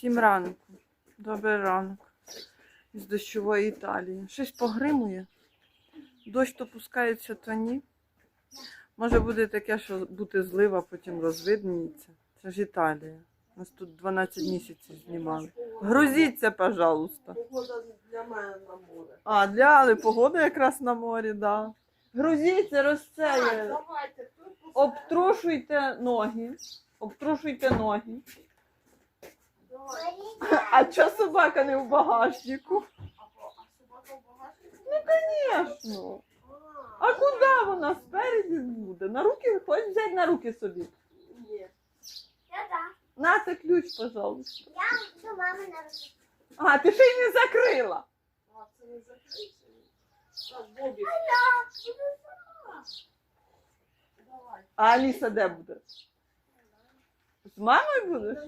Сім ранку. Добрий ранок. З дощової Італії. Щось погримує. Дощ то пускається, то ні. Може буде таке, що буде злива, потім розвидніється. Це ж Італія. Нас тут 12 місяців знімали. Грузіться, пожалуйста. Погода для мене на море. А, для Али погода якраз на морі, да. Грузіться, Так, розцеє. Обтрушуйте ноги. Обтрушуйте ноги. А чого собака не в багажнику? Собака? Звісно. А куди вона спереді буде? На руки хочеш взяти на руки собі. Ні. На це ключ, пожалуйста. Я до мами на руки. А, ти ще й не закрила. А, це не давай. А Аліса де буде? З мамою будеш?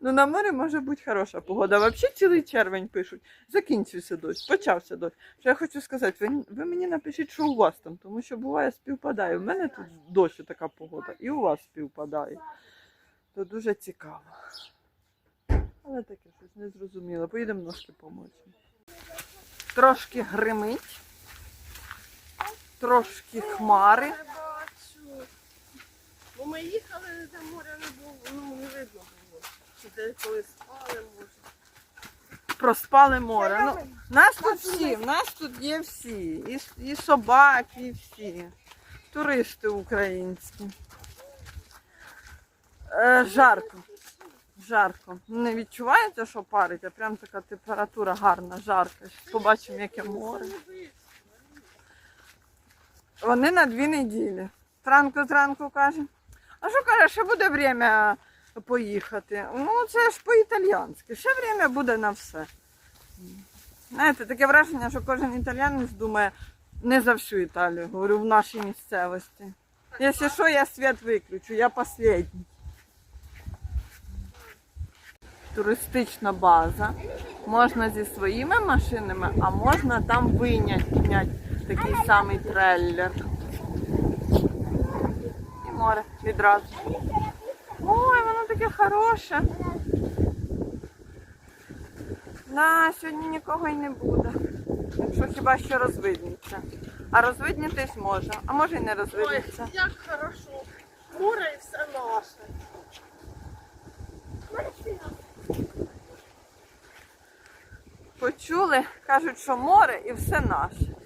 Ну на морі може бути хороша погода. Взагалі цілий червень пишуть. Закінчився дощ, почався дощ. Що я хочу сказати, ви, ви мені напишіть, що у вас там, тому що буває співпадає. У мене тут дощ така погода, і у вас співпадає. То дуже цікаво. Але таке щось незрозуміло. Поїдемо ножки помочимо. Трошки гримить, трошки хмари. Бо ми їхали, де моря не було, ну не видно було. Чи де коли спали, може. Проспали море. Ну, нас тут всі, в нас тут є всі. І, і собаки, і всі. Туристи українські. Е, жарко. Жарко. Не відчуваєте, що парить, а прям така температура гарна, жарка. Щас Побачимо, яке море. Вони на дві неділі. Транку, транку каже. А що каже, ще буде время поїхати? Ну, це ж по-італійськи. Ще время буде на все. Знаєте, таке враження, що кожен італіянець думає не за всю Італію, говорю, в нашій місцевості. Якщо що, я світ виключу, я последній. Туристична база. Можна зі своїми машинами, а можна там виняти такий самий трейлер. Море відразу. Ой, воно таке хороше. На сьогодні нікого й не буде. Якщо хіба що розвидніться. А розвиднітись може, а може й не Ой, як хорошо. Море і все наше. Почули, кажуть, що море і все наше.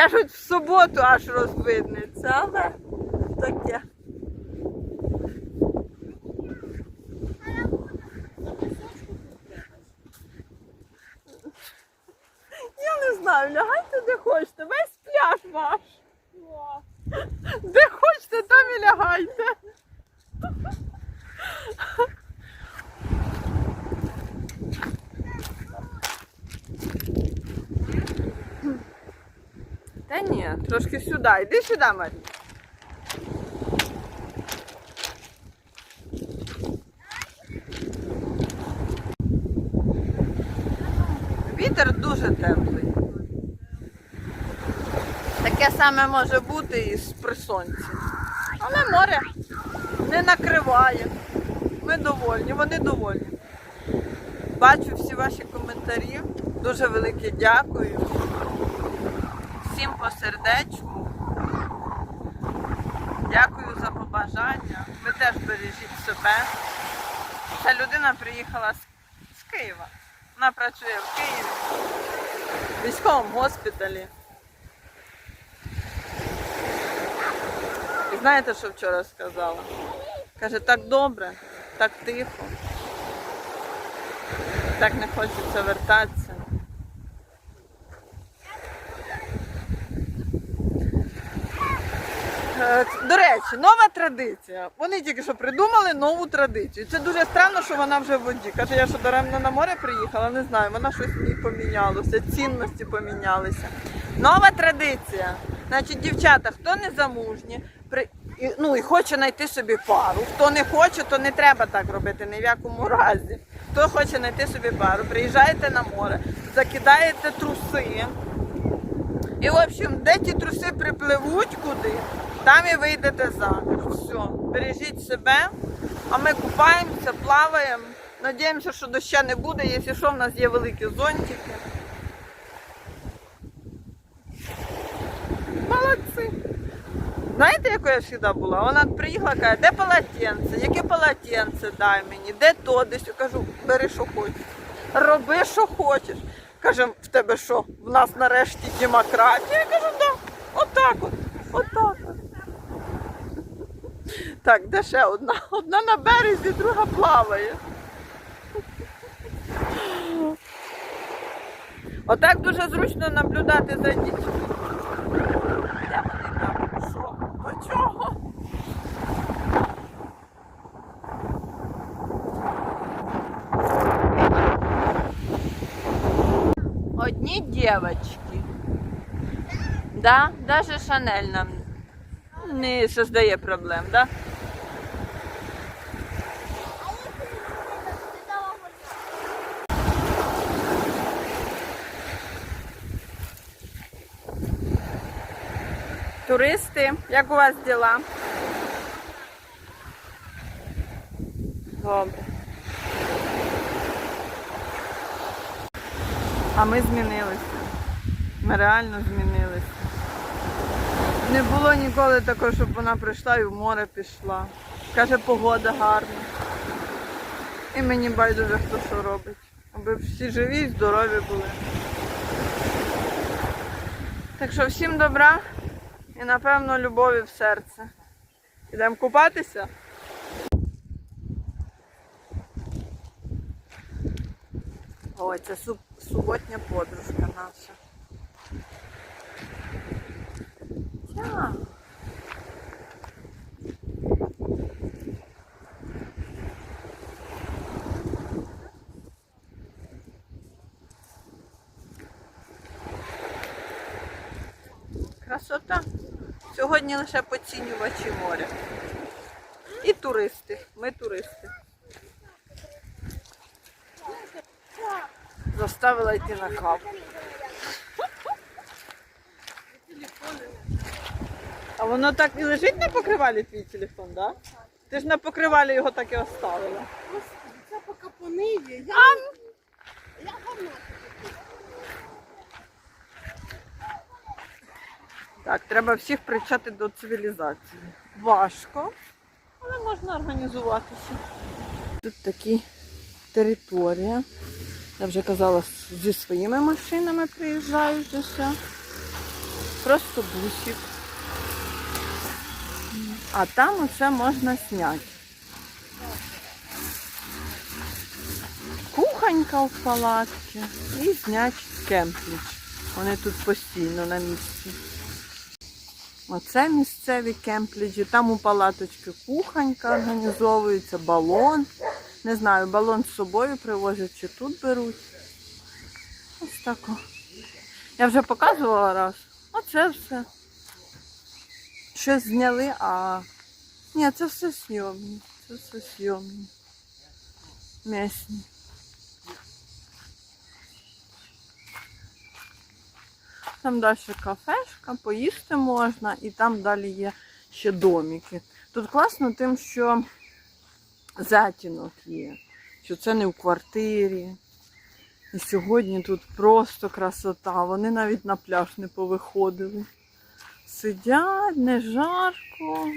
Кажуть, в суботу аж розвиднеться, але таке. Я не знаю, лягайте де хочете, весь пляж ваш. Де хочете, там і лягайте. Трошки сюди. Іди сюди, Марі. Вітер дуже теплий. Таке саме може бути і при сонці. Але море не накриває. Ми довольні, вони довольні. Бачу всі ваші коментарі. Дуже велике дякую. Всім по сердечку. Дякую за побажання. Ви теж бережіть себе. Ця людина приїхала з, Києва. Вона працює в Києві, в військовому госпіталі. І знаєте, що вчора сказала? Каже, так добре, так тихо. Так не хочеться вертатися. Е, До речі, нова традиція. Вони тільки що придумали нову традицію. Це дуже странно, що вона вже в воді. Каже, я що даремно на море приїхала, не знаю, вона щось в помінялося, цінності помінялися. Нова традиція. Значить, дівчата, хто не замужні, при... ну і хоче знайти собі пару. Хто не хоче, то не треба так робити ні в якому разі. Хто хоче знайти собі пару, приїжджаєте на море, закидаєте труси, І, в общем, де ті труси припливуть куди, там і вийдете заміж. Все, бережіть себе, а ми купаємося, плаваємо. Надіємося, що доща не буде, якщо що, в нас є великі зонтики. Молодці. Знаєте, якою я завжди була? Вона приїхала, каже, де полотенце? Яке полотенце дай мені? Де то? Десь я кажу, бери, що хочеш. Роби, що хочеш. Каже, в тебе що? В нас нарешті демократія? Я кажу, да. Отак от. Отак от. Так, де ще одна? Одна на березі, друга плаває. Отак дуже зручно наблюдати за дітьми. Де вони там? Що? До чого? Одні дівчатки. Да? Даже Шанель нам не создає проблем, да? Туристи, як у вас діла? Добре. А ми змінилися. Ми реально змінилися. Не було ніколи такого, щоб вона прийшла і в море пішла. Каже, погода гарна. І мені байдуже хто що робить. Аби всі живі і здорові були. Так що всім добра і напевно любові в серце. Ідемо купатися. Ой, це су- суботня подружка наша. Тя. Красота. Сьогодні лише поцінювачі моря. І туристи. Ми туристи. Заставила йти на каву. А воно так і лежить на покривалі твій телефон, так? Да? Ти ж на покривалі його так і оставила. Господи, це поки пониє. Я, я давно. Так, треба всіх привчати до цивілізації. Важко, але можна організуватися. Тут такі територія. Я вже казала, зі своїми машинами приїжджають ось. Просто бусик. А там оце можна зняти. Кухонька в палатці і зняти кемпліч. Вони тут постійно на місці. Оце місцеві кемпліджі. Там у палаточки кухонька організовується, балон. Не знаю, балон з собою привозять чи тут беруть. Ось тако. Я вже показувала раз. Оце все. Щось зняли, а. Ні, це все зйомні. Це все зйомні. Місні. Там далі кафешка, поїсти можна, і там далі є ще домики. Тут класно тим, що затінок є, що це не в квартирі. І сьогодні тут просто красота. Вони навіть на пляж не повиходили. Сидять, не жарко.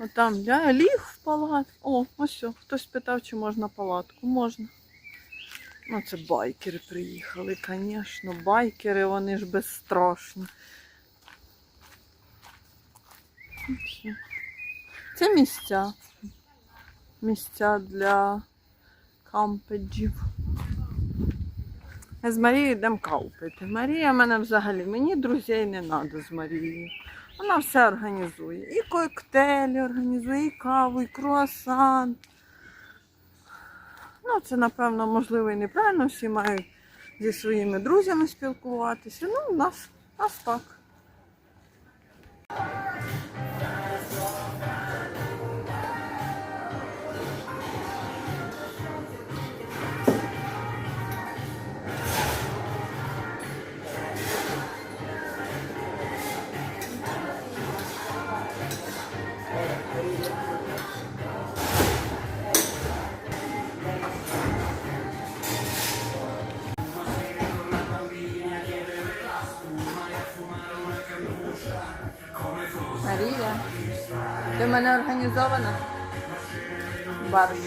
Отам я ліг в палатку. О, ось все. Хтось питав, чи можна палатку. Можна. Ну, це байкери приїхали, звісно. Байкери, вони ж безстрашні. Це місця. Місця для кампеджів. З Марією йдемо каву пити. Марія мене взагалі, мені друзей не треба з Марією. Вона все організує. І коктейлі організує, і каву, і круасан. Ну, це, напевно, можливо і неправильно. Всі мають зі своїми друзями спілкуватися. Ну, у нас, у нас так. Ти мене організована? Барш.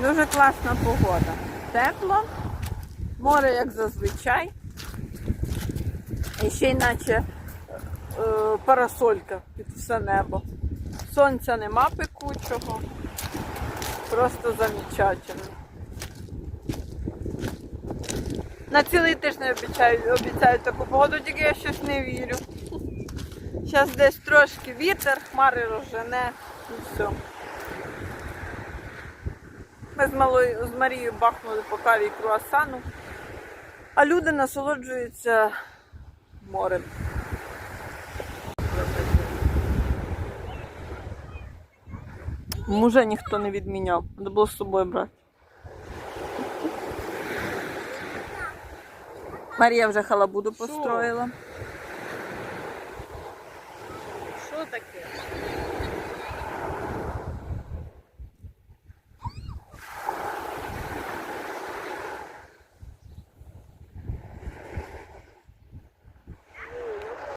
Дуже класна погода. Тепло, море як зазвичай. І ще наче е, парасолька під все небо. Сонця нема пекучого. Просто замечательно. На цілий тиждень обіцяють, обіцяють таку погоду, тільки я щось не вірю. Зараз десь трошки вітер, хмари розжене і все. Ми з малою з Марією бахнули по каві і круасану, а люди насолоджуються морем. Мужа ніхто не відміняв, треба було з собою брати. Марія вже халабуду построїла.